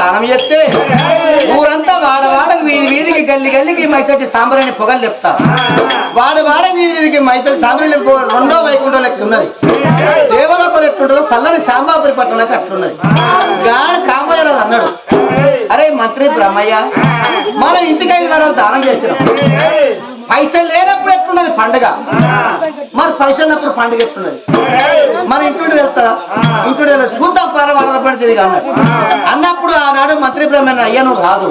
దానం చేస్తే ఊరంతా వాడ వాడకు వీధి వీధికి గల్లి గల్లికి మైతొచ్చి సాంబ్రాణి పొగలు చెప్తారు వాడ వాడ వీధి వీధికి మైతొచ్చి సాంబ్రాణి పొగ రెండో వైకుంఠం లెక్క ఉన్నది దేవలోపం ఎట్లుంటుందో చల్లని సాంబాపురి పట్టణంలో అట్లున్నది. గాడు కామరాజు అన్నాడు. అరే మంత్రి బ్రహ్మయ్య మన ఇంటికి ఐదు వారాలు దానం చేసినాం. పైసలు లేనప్పుడు ఎట్లున్నది పండుగ. మరి పైసలు లేనప్పుడు పండుగ ఎట్లున్నది మన ఇంటి వెళ్తారా ఇంటి చూద్దాం పర వాళ్ళ పడి తిరిగి అన్నాడు అన్నప్పుడు ఆనాడు మంత్రి బ్రహ్మణ అయ్యా నువ్వు రాదు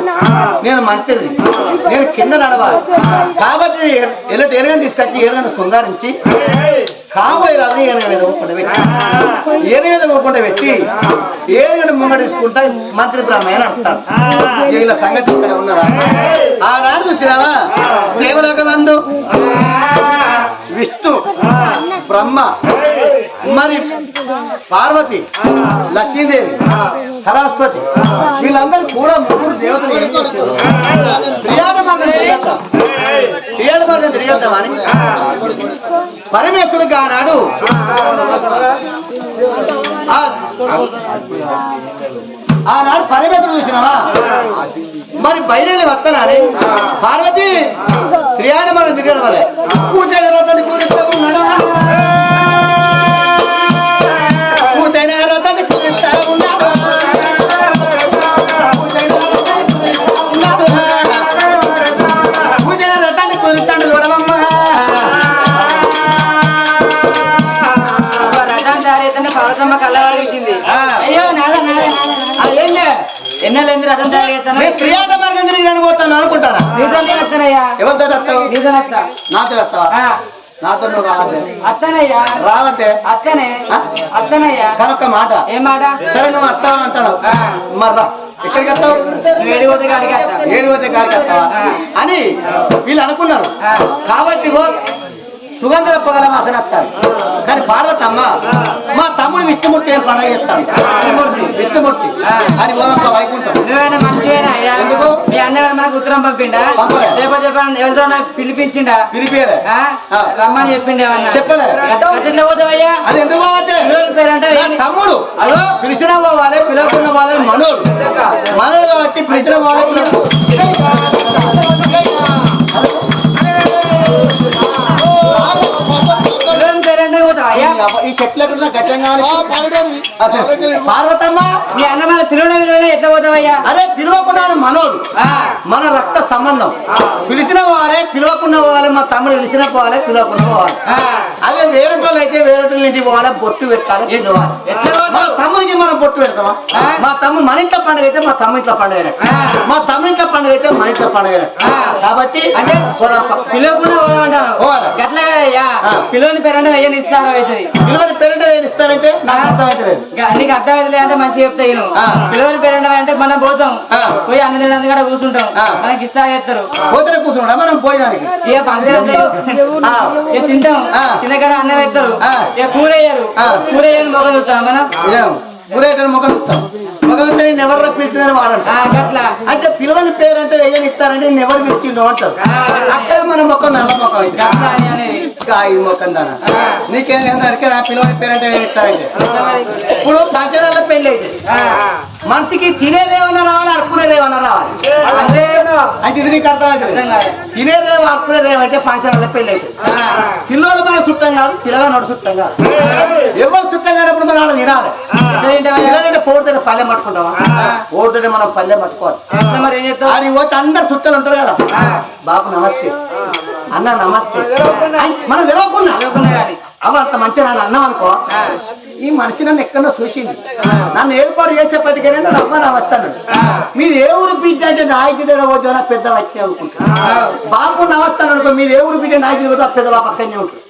నేను మంత్రిని. నేను కింద నడవాలి. కాబట్టి ఎలాంటి ఏనుగని తీసుకొచ్చి ఏనుగని శృంగారించి కాబోయే రాదు ఏనుగ మీద ఊపుకుంట పెట్టి ఏనుగ మీద ఊపుకుంట పెట్టి ఏనుగని ముంగట మంత్రి బ్రాహ్మణ నడుస్తాడు ఇలా సంగతి ఇక్కడ ఉన్నదా ఆనాడు చూసినావా? దేవలోకమందు? విష్ణు బ్రహ్మ మరి పార్వతి లక్ష్మీదేవి సరస్వతి వీళ్ళందరూ కూడా ముగ్గురు దేవతలు ఏం చేశారు? తిరిగేద్దామని పరమేశ్వరుడికి ఆనాడు పరమేశ్వరుడు చూసినావా? మరి బయలుదేరి వస్తానని? పార్వతి త్రియాట మార్గం తిరగడం వల్లే పూజ రథాన్ని పూజిస్తాము రథం నేను మార్గం తిరిగి పోతాను అనుకుంటారా? నీతోనే వస్తానయ్యా. ఎవరితో వస్తావు? నీతోనే వస్తా. నాతో వస్తావా? ఆ, నాతో నువ్వు రావద్దే. అత్తనయ్యా రావద్దే. అత్తనే? అత్తనయ్యా కనుక మాట. ఏం మాట? సరే నువ్వు వస్తావు అంటావు ఆ. మరి రా. ఎక్కడికి వస్తావు. ఏడు కాడికి వస్తావా. అని వీళ్ళు అనుకున్నారు. కాబట్టి ఓ సుగంధ పొగల వాసన వస్తారు. కానీ పార్వతమ్మ మా తమ్ముడు విష్ణుమూర్తి ఏం పండుగ ఆ. అని పోదప్ప వైకుంఠం. ఎందుకు? మీ అన్నగారు మనకు ఉత్తరం పంపిండా. లేకపోతే ఎవరితో నాకు పిలిపించిండా? ఆ. రమ్మని చెప్పిండే ఏమన్నా చెప్పలే. ఎట్లా పోతావయ్యా అది ఎందుకు తమ్ముడు. అదో పిలిచిన పోవాలి పిలవకున్న వాళ్ళని మనోడు. మనోడు కాబట్టి పిలిచిన వాళ్ళని ఈ చెట్ల గట్లంగా పార్వతమ్మ మీ అన్న మన తిరువణ విలువనే ఎట్లా పోతావయ్యా అరే పిలవకున్నాడు మనోడు మన రక్త సంబంధం పిలిచిన పోవాలి పిలవకున్న పోవాలి మా తమ్ముడు పిలిచిన పోవాలి పిలవకున్న పోవాలి. అదే వేరేటోళ్ళు అయితే వేరేటోళ్ళ ఇంటికి పోవాలి బొట్టు పెట్టాలి? మా తమ్ముడికి మనం బొట్టు పెడతామా. మా తమ్ముడు మన ఇంట్లో పండుగ అయితే మా తమ్ముడు ఇంట్లో పండుగ. మా తమ్ముడు ఇంట్లో పండుగ అయితే మన ఇంట్లో పండుగ. కాబట్టి అంటే. పిలవకుండా పోదామంటాను పోవాలి. గట్లా అయ్యా. ఆ. పిల్లోని పేరంటే అయ్యా నిస్తారం అవుతుంది. పిలువని పేరెంట్ ఏది ఇస్తారంటే నాకు అర్థమైతే నీకు అర్థమైతే అంటే మంచిగా చెప్తా నేను ఆ. పిల్లోని పేరంటే అంటే మనం పోతాం. పోయి అన్న తినందు కూడా కూర్చుంటాం. మనకి ఇస్తా చేస్తారు. పోతే కూర్చున్నాడా మనం పోయినానికి. ఇక తింటాం. తినకడ అన్నం వేస్తారు. ఇక కూర వేయరు. కూర వేయని మొగలు చూస్తాం మనం. ఊరేటని ముఖం ఇస్తాం ముఖం ఇస్తే నేను ఎవరు రప్పిస్తున్నాను వాడంట అంటే పిలవని పేరు అంటే ఏం ఇస్తారంటే నేను ఎవరు పిలిచిండు అంటారు. అక్కడ మన ముఖం నల్ల ఇంకా ఈ ముఖం దాన. నీకేం నా పిలవని పేరు అంటే ఇస్తారంటే. ఇప్పుడు సంచరాల పెళ్ళి అయితే ఆ. మనిషికి తినేదేమన్నా రావాలి అడుకునేదేమన్నా రావాలి? అంటే అంటే ఇది నీకు అర్థమైంది. తినేదేమో అడుకునేదేమో అంటే పంచరాల పెళ్ళి అయితే. పిల్లోడు మన చుట్టం కాదు పిల్లగాడు చుట్టం కాదు. ఎవరు చుట్టం కానప్పుడు మనం వాళ్ళని తినాలి? పిల్లలంటే పోడుతుంటే పల్లె పట్టుకుంటావా? పోడుతుంటే మనం పల్లె పట్టుకోవాలి. అది పోతే అందరు చుట్టాలు ఉంటారు కదా. బాబు నమస్తే. అన్న నమస్తే. మనం కానీ. అవ అంత మంచి నన్ను అన్నాం అనుకో ఈ మనిషి నన్ను ఎక్కడో చూసింది నన్ను ఏర్పాటు చేసేప్పటికైనా నన్ను అమ్మ నా వస్తాను మీరు ఏ ఊరు బిడ్డ అంటే నాయకి పోతే నా పెద్ద వచ్చే అనుకుంటా బాబు నమస్తాను అనుకో మీరు ఏ ఊరు బిడ్డ నాయకి పోతే ఆ పెద్ద బాబు అక్కడనే ఉంటుంది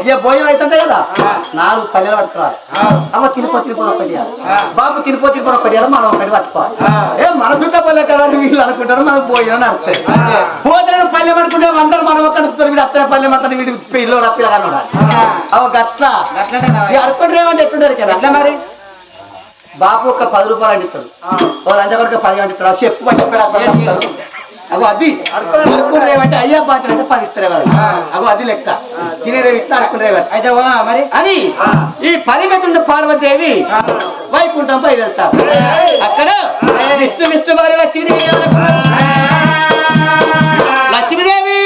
ఇక భోజనం అవుతుంటే కదా నాలుగు పల్లెలు పట్టుకోవాలి. అమ్మ తిరుపతి తిరుపతి ఒకటి బాబు తిరుపతి తిరుపతి ఒకటి మనం ఒకటి పట్టుకోవాలి. ఏ మన చుట్ట పల్లె కదా అని వీళ్ళు అనుకుంటారు మనకు భోజనం అర్థం భోజనం పల్లె పట్టుకుంటే అందరూ మనం ఒక్క వీడు అత్తనే పల్లె పడతాను వీడి పిల్లలు పిల్లగానే ఉండాలి. అవ గట్ల. కదా మరి? బాపు ఒక పది రూపాయలు అంటిస్తాడు ఓ లంచ పడితే పది అంటిస్తాడు చెప్పు చెప్పాడు అగో అది. అడుకునేవంటే అయ్యా బాధ్యత అంటే పది ఇస్తారు అగో అది లెక్క. తినేరేవి అయితే పోనా మరి? అని ఈ పరిమితుండ పార్వదేవి వైకుంఠం పై వెళ్తారు అక్కడ విష్ణు విష్ణు భార్య లక్ష్మీదేవి? లక్ష్మీదేవి!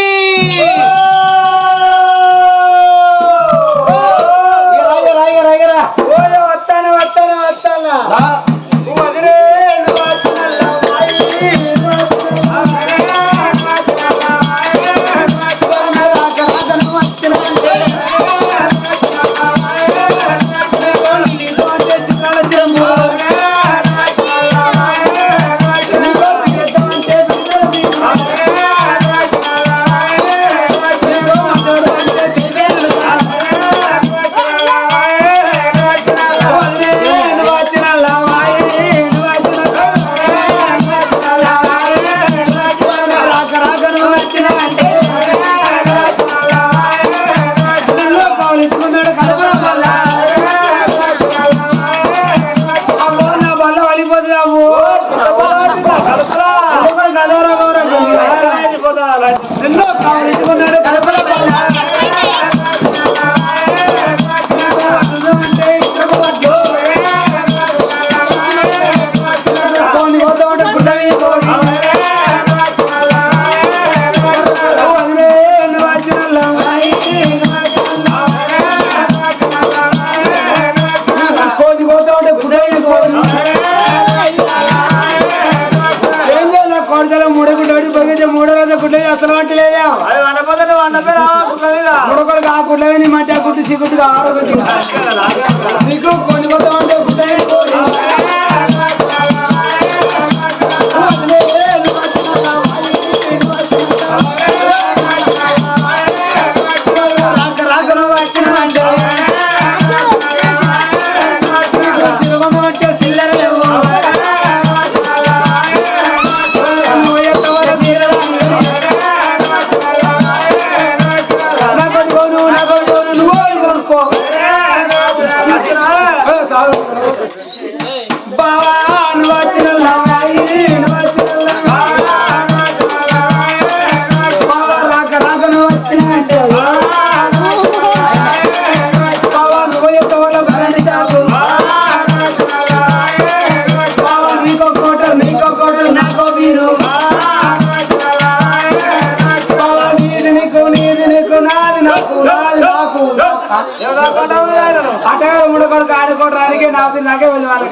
మూడు ఆడుకోవడానికి నాకు నాకే వెళ్ళి వాళ్ళకి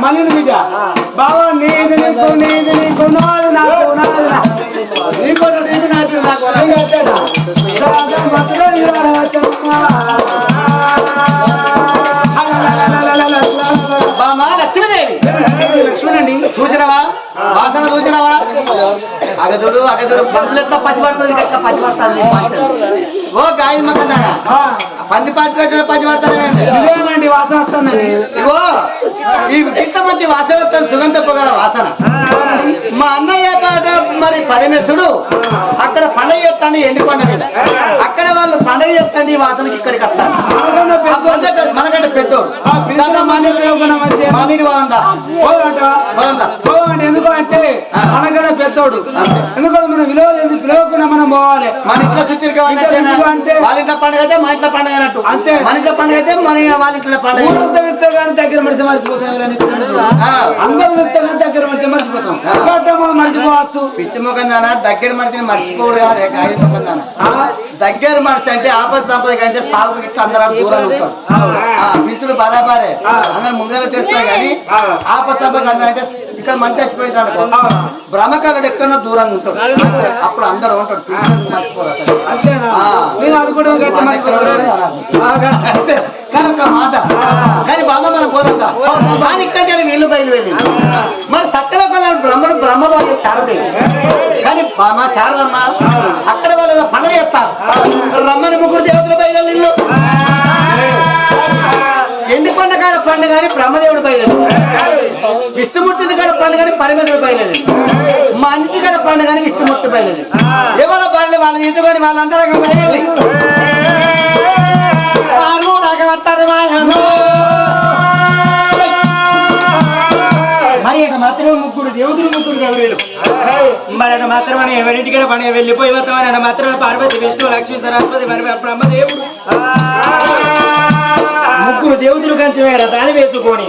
మళ్ళీ బిడ్డ బావా నీది నీకు నీది నీకు నాది నాకు నాది నాకు నీకు నాకు నాకు చూసినావా అగదుడు అగదుడు పందులు ఎట్లా పచ్చి పడుతుంది ఇది ఎట్లా పచ్చి పడుతుంది. ఓ గాయ ఆ, పంది పచ్చి పెట్టిన పచ్చి పడతానేంది ఇదేనండి వాసన వస్తుందండి ఇగో ఈ ఇంత మంచి వాసన వస్తుంది సుగంధ పొగల వాసన. మా అన్నయ్య పాట మరి పరమేశుడు అక్కడ పండగ చేస్తాను ఎండికొండ మీద. అక్కడ వాళ్ళు పండగ చేస్తాండి ఈ వాసనకి ఇక్కడికి పండగ మనకంటే పెద్దోడు దాదా మనీని వాదందా ఎందుకు అంటే మనకన్నా పెద్దోడు. ఎందుకంటే మనం విలువ ఎందుకు పిలవకుండా మనం పోవాలి. మన ఇంట్లో చుట్టూ అంటే? వాళ్ళ ఇంట్లో పండుగ అయితే మా ఇంట్లో పండుగ అన్నట్టు అంతే. మన ఇంట్లో పండుగ అయితే మన వాళ్ళ ఇంట్లో పండుగ కానీ దగ్గర మడితే మర్చిపోతాం. అందరూ దగ్గర మడితే మర్చిపోతాం మర్చిపోవచ్చు పిచ్చి ముఖం దానా దగ్గర మనిషిని మర్చిపోడు కాదు గాయ ముఖం దానా ఆ. దగ్గర మనిషి అంటే ఆపద సంపద కంటే సాగుకు ఇట్లా అందరూ దూరం ఉంటారు పిచ్చులు బరాబరే అందరు ముందర తెస్తారు కానీ. ఆపద సంపద అంటే ఇక్కడ మంచి చచ్చిపోయింటాడు అనుకో. బ్రహ్మకారుడు ఎక్కడో దూరంగా ఉంటాడు. అప్పుడు అందరూ ఉంటాడు. కానీ ఒక మాట. కానీ బాబా మనం పోదంతా కానీ ఇక్కడికి వెళ్ళి వీళ్ళు బయలు వెళ్ళి మరి సక్కలో బ్రహ్మను బ్రహ్మ వాళ్ళు చారదేవి కానీ బామ్మ చారదమ్మా అక్కడ వాళ్ళు పండుగ చేస్తారు. రమ్మని ముగ్గురు దేవతలు బయలు ఇల్లు పండుగ కాడ పండుగ కానీ బ్రహ్మదేవుడు బయలు విష్ణుమూర్తిని కాడ పండుగ కానీ పరమేశ్వరుడు బయలు మా ఇంటి కాడ పండుగ కానీ విష్ణుమూర్తి బయలు ఎవరి పనులు వాళ్ళు తీసుకొని వాళ్ళందరూ బయలు వాళ్ళు మరి ఇక మాత్రమే ముగ్గురు దేవుడు ముగ్గురు ఎవరు మాత్రమే ఎవరింటికి పని వెళ్ళిపోయి వస్తామని మాత్రమే పార్వతి విష్ణు లక్ష్మీ సరస్వతి మరి బ్రహ్మదేవుడు. ముగ్గురు దేవుతులు కంచి రథాన్ని వేసుకొని.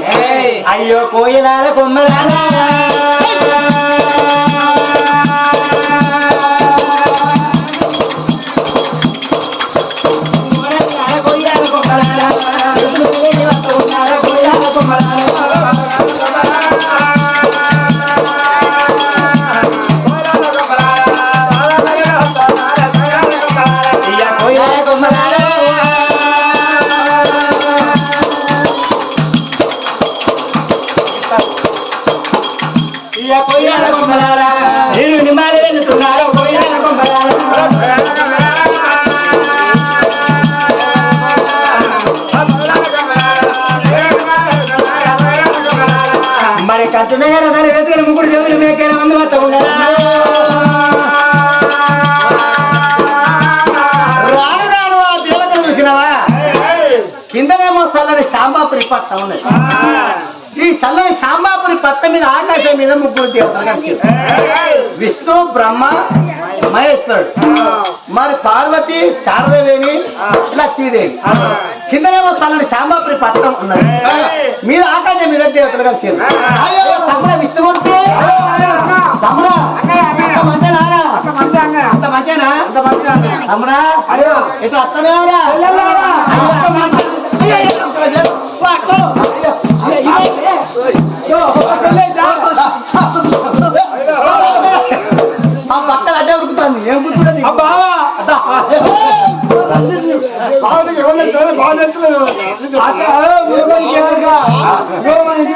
అయ్యో కోయిలాల కొమ్మలాల మరి కట్టునే కదా దాని వెతుకుని ముగ్గురు చెవులు మేకైన మంది మొత్తం రాను రాను ఆ దేవతలు చూసినవా? కిందనేమో చల్లని శాంబాపురి పట్టం ఉన్నది. ఈ చల్లని శాంబాపురి పట్టం మీద ఆకాశం మీద ముగ్గురు దేవతలు కనిపిస్తారు విష్ణు బ్రహ్మ మహేశ్వరుడు మరి పార్వతి శారదదేవి లక్ష్మీదేవి కిందనేమో చల్లని శాంబాపురి పట్టం ఉన్నది మీద ఆకాశం మీద దేవతలు కలిసి తమ్ముడ విష్ణుమూర్తి మంచిగా తమ్ముడా ఇట్లా అత్తనేవరా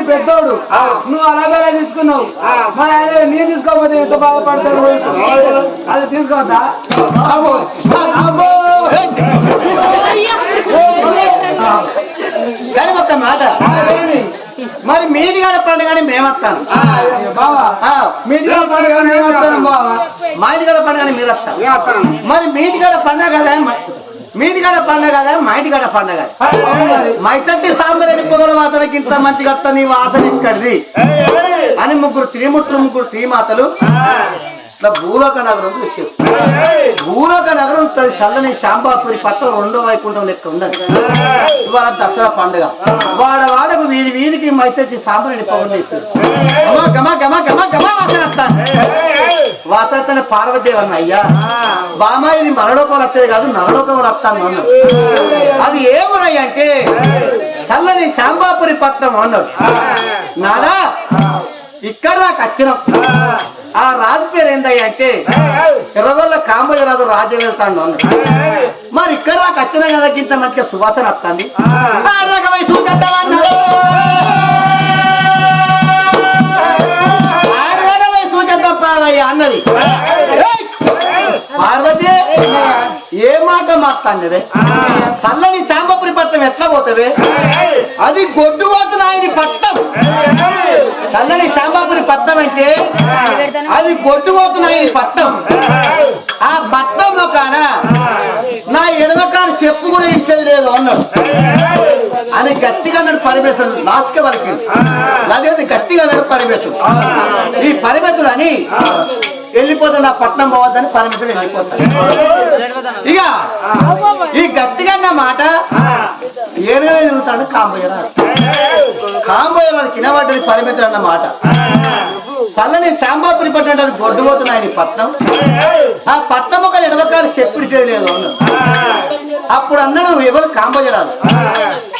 పెద్దోడు. నువ్వు అలాగే తీసుకున్నావు. మరి ఆయన నీ తీసుకోకపోతే ఎంత బాధపడతాడు? అది తీసుకోవద్దా? కానీ ఒక మాట. మరి మీటిగాడ పండుగని మేమొస్తాను బావా. ఆ, మీటిగా పండుగ మేము వస్తాం బావా. మా ఇంటికాడ పండుగని మీరు వస్తారు మరి మీ ఇంటికాడ పండుగ కదా మా- మీ ఇంటికాడ పండుగ కదా? మా ఇంటికాడ పండుగ. మా ఇద్దరి సాంబరెడ్డి పొగల వాసనకి ఇంత మంచిగా నీ వాసన ఇక్కడిది అని ముగ్గురు శ్రీముట్టు ముగ్గురు శ్రీమాతలు. ఇట్లా భూలోక నగరం వచ్చారు భూలోక నగరం చల్లని శాంబాపురి పట్టం రెండో వైకుంఠం లెక్క ఉన్నది. ఇవాళ దసరా పండుగ. వాడ వాడకు వీధి వీధికి మైతచ్చి సాంబరెడ్డి పొగలు ఇస్తారు గమ గమ గమ గమ గమ వస్తాను పార్వదేవి అన్న అయ్యా. బామా ఇది మనలోకం వస్తుంది కాదు నరలోకం వస్తాను అన్నాడు. అది ఏమున్నాయి అంటే చల్లని శాంబాపురి పట్నం అన్నాడు. నాదా ఇక్కడ నాకు వచ్చినాం. ఆ రాజు పేరు ఏందయ్య అంటే? ఎర్రగొల్ల కాంబోజరాజు రాజు వెళ్తాడు అన్నాడు. మరి ఇక్కడ నాకు వచ్చిన కదా ఇంత మంచిగా సువాసన వస్తుంది. చూచేద్దాం అన్నది! పార్వతి ఏ మాట మాట్లాడినవే? చల్లని శాంబపురి పట్టం ఎట్లా పోతావే? అది గొడ్డు పోతున్న ఆయన పట్టం చల్లని శాంబాపురి పట్టం అంటే అది గొడ్డు పోతున్న ఆయన ఆ పట్టం కాన నా ఎడమకాలు చెప్పు కూడా ఇచ్చేది లేదు అన్నాడు. అని గట్టిగా అన్నాడు పరిమేశుడు లాస్ట్గా వరకు అదే గట్టిగా అన్నాడు పరిమేశుడు ఈ పరిమితుడు అని వెళ్ళిపోతాను నా పట్నం పోవద్దని పరిమితుడు వెళ్ళిపోతాడు ఇక ఈ గట్టిగా అన్న మాట ఏడుగా తిరుగుతాడు కాంబోయరాడు. కాంబోయరాడు చిన్నవాటిని పరిమితులు అన్న మాట. పల్లని శాంబాపురి పట్టణం అది గొడ్డుపోతున్న ఆయన పట్నం. ఆ పట్నం ఒక ఎడవకాలు చెప్పుడు చేయలేదు అప్పుడు అన్నాడు ఎవరు? కాంబోజరాజు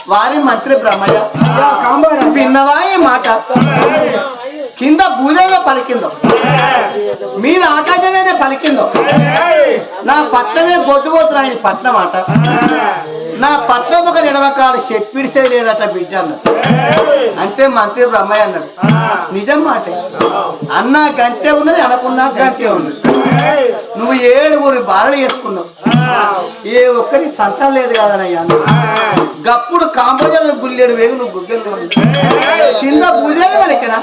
వారి మంత్రి బ్రహ్మయ్య విన్నవా ఈ మాట? కింద భూదేగా పలికిందో. మీద ఆకాశమేనే పలికిందో. నా పట్నమే గొడ్డుపోతున్నా ఆయన పట్నం అట నా పట్నం ఒక ఎడవకాలు చెప్పిడిసే లేదట బిడ్డ అన్నాడు. అంటే మంత్రి బ్రహ్మయ్య అన్నాడు. నిజం మాట. అన్నా గంటే ఉన్నది అనకున్నా గంటే ఉన్నది. నువ్వు ఏడుగురి బారలు చేసుకున్నావు. ఏ ఒక్కరి సంతానం లేదు కాదనయ్యా గప్పుడు కాంబోజాలు గుల్లేడు వేగు నువ్వు గుగ్గలు కింద పూజలు వలికనా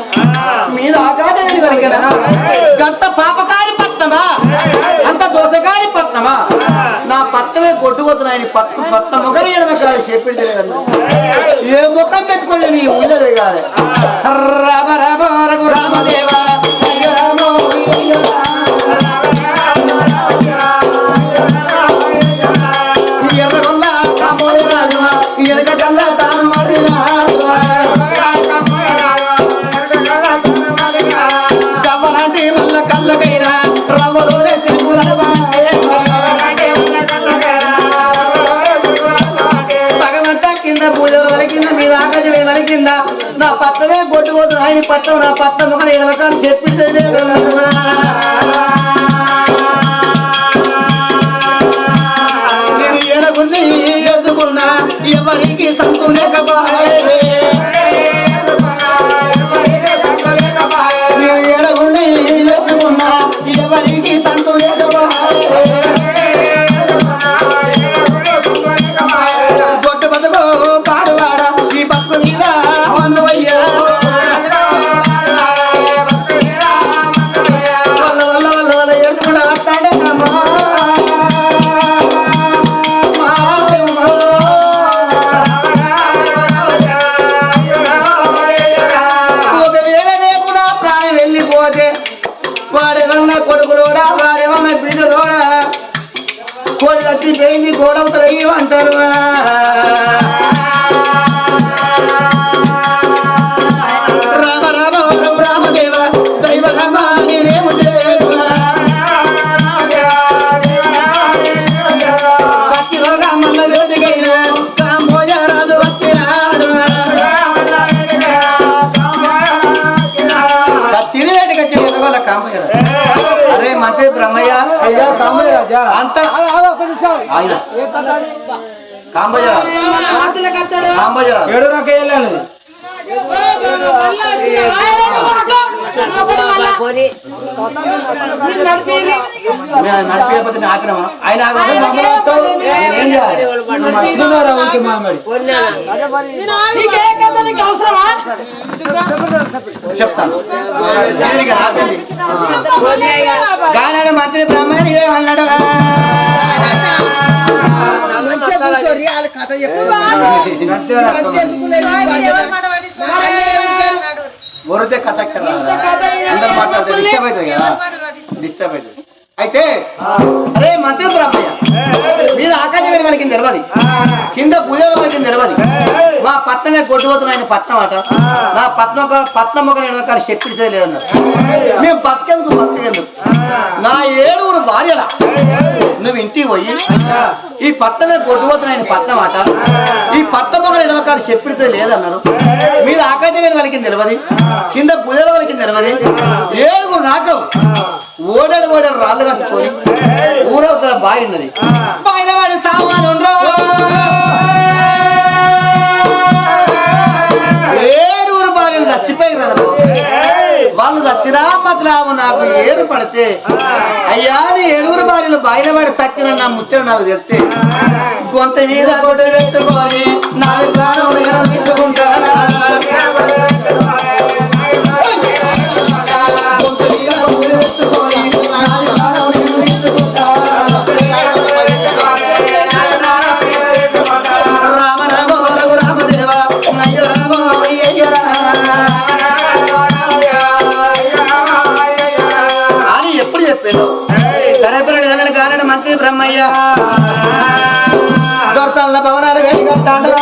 మీద ఆకాశం వలికనా గంత పాపకారి పట్నమా? అంత దోసగారి పట్నమా? నా పట్నమే కొట్టుపోతున్నా ఆయన పట్టు పట్ట మొగలి ఎడమకాలి చెప్పింది లేదన్నా ఏ ముఖం పెట్టుకోలేదు నీ ఊళ్ళదే కాదు రామ రామ రఘు రామదేవ కొట్టుపోతుంది నా పట్టం ముఖం ఎడవకాలు చెప్పితే లేదు నేను ఎడగుండి ఎదుకున్నా ఎవరికి సంతు లేకపోయే ఏడు వెళ్ళాను? ఆయన చేయాలి? మర్చిపోయినారా ఊరికి మామిడి చెప్తాను? గానాడు మంత్రి బ్రహ్మని ఏమన్నాడు వరితే కథ కదా అందరు మాట్లాడితే డిస్టర్బ్ అవుతుంది కదా. డిస్టర్బ్ అవుతుంది అయితే అరే మంత్రి బ్రహ్మయ్య మీద ఆకాశం మీద మనకి తెలియదు కింద పూజలు మనకి తెలియదు మా పట్నమే కొట్టుపోతున్న ఆయన పట్నం అట. నా పట్నం ఒక- పట్నం ఒక నేను ఒక చెప్పించే లేదన్నారు. మేము బతికేందుకు బతికేందుకు? నా ఏడుగురు భార్యల. నువ్వు ఇంటికి పోయి ఈ పట్టమే కొట్టుపోతున్న ఆయన పట్నం అట. ఈ పట్నం ఒక నేను ఒక చెప్పించే లేదన్నారు. మీద ఆకాశం మీద వాళ్ళకి తెలియదు కింద పూజల వాళ్ళకి తెలియదు ఏడుగురు నాకం ఓడలు ఓడలు రాళ్ళు కట్టుకొని ఊరవుతున్న బావి ఉన్నది. బాయిన వాడి సామాను ఏడుగురు బావిలు చచ్చిపోయి వాళ్ళు చచ్చినా మాత్రం నాకు ఏరు పడితే అయ్యా నీ ఏడుగురు బావిలు బాయిల వాడి చచ్చిన నా ముచ్చట నాకు తెలిస్తే గొంత మీద పెట్టుకొని నాలుగు ప్రాణం బ్రహ్మయ్య. భవనాలు వెళ్ళి కట్టాడు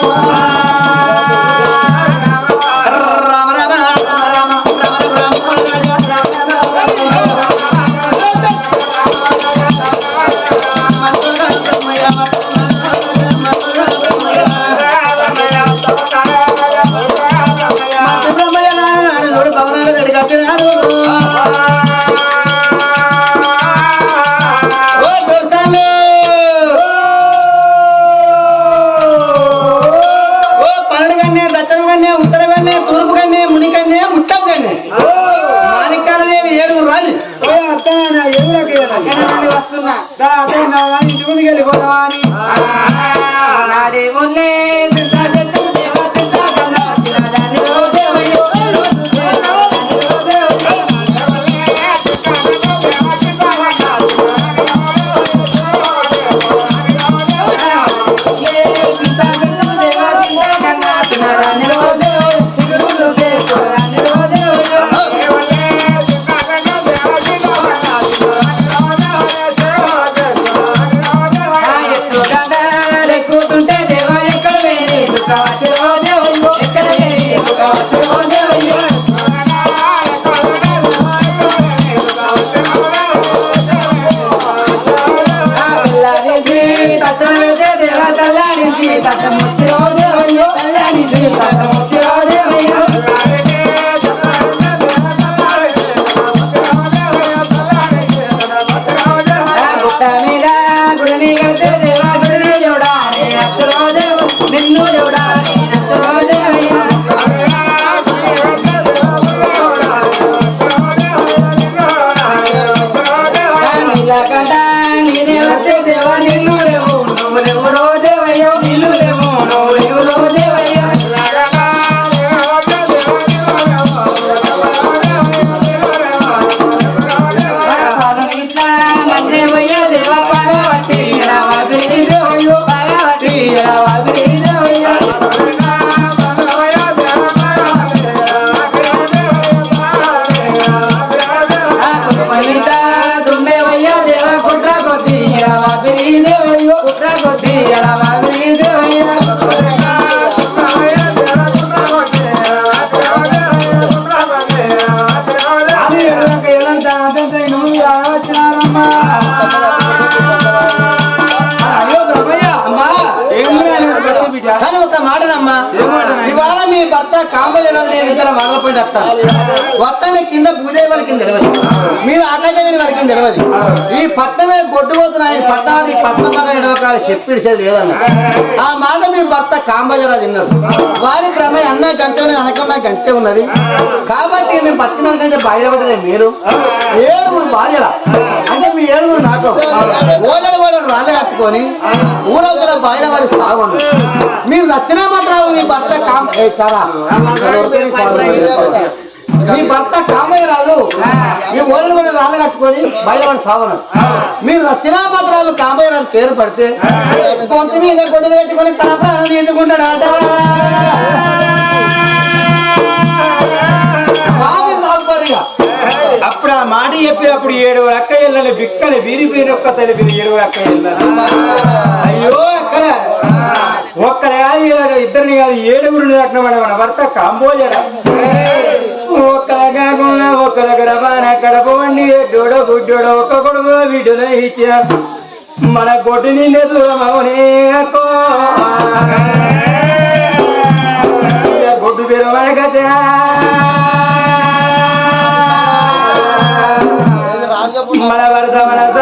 ఇంటి ముందుకు వెళ్ళిపోతావా అని భర్త కాంబోజనాలు నేను ఇద్దరు మొదలుపోయి వస్తాను వస్తానే కింద భూదేవుల కింద తెలియదు మీద ఆకాశమైన వారి తెలియదు ఈ పట్టణమే గొడ్డుపోతున్న ఆయన ఈ పట్టణ మగ నడవకాలు చెప్పిడిచేది లేదన్న. ఆ మాట మీ భర్త కాంబోజరాజు తిన్నారు. వారి క్రమే అన్న గంట ఉన్నది అనకుండా గంటే ఉన్నది. కాబట్టి మేము బతికినానికంటే బయటపడేదే మీరు ఏడుగురు బాధ్యత అంటే మీ ఏడుగురు నాకు ఓడలు ఓడలు రాళ్ళు కట్టుకొని ఊరవతల బాయిల వాడి సాగు మీరు నచ్చినా మాత్రం మీ భర్త కామ చాలా మీ భర్త కామయ్య రాదు మీ ఓడడు ఓడడు రాళ్ళు కట్టుకొని సాగున్నాడు మీరు నచ్చినా మాత్రం కామయ్య రాజు పేరు పడితే కొంత మీద గొడ్డలు పెట్టుకొని తన ప్రాణం తీసుకుంటాడు ఆట అప్పుడు ఆ మాట చెప్పి అప్పుడు ఏడు అక్క ఇళ్ళని బిక్కని వీరిపోయిన ఒక్క తెలిపింది ఏడు అక్క ఇళ్ళని. అయ్యో అక్క. ఒక్కరు కాదు ఇద్దరిని కాదు ఏడుగురు కట్టినవాడు మన భర్త కాంబోజరా. ఒక్కల కాకుండా ఒక్క దగ్గర బాన కడపండి ఎడ్డోడో గుడ్డోడో ఒక్క కొడుకు వీడులో ఇచ్చా మన కొట్టి నిండే దూరమవునే గొడ్డు పేరు మనకచ్చా మన వరద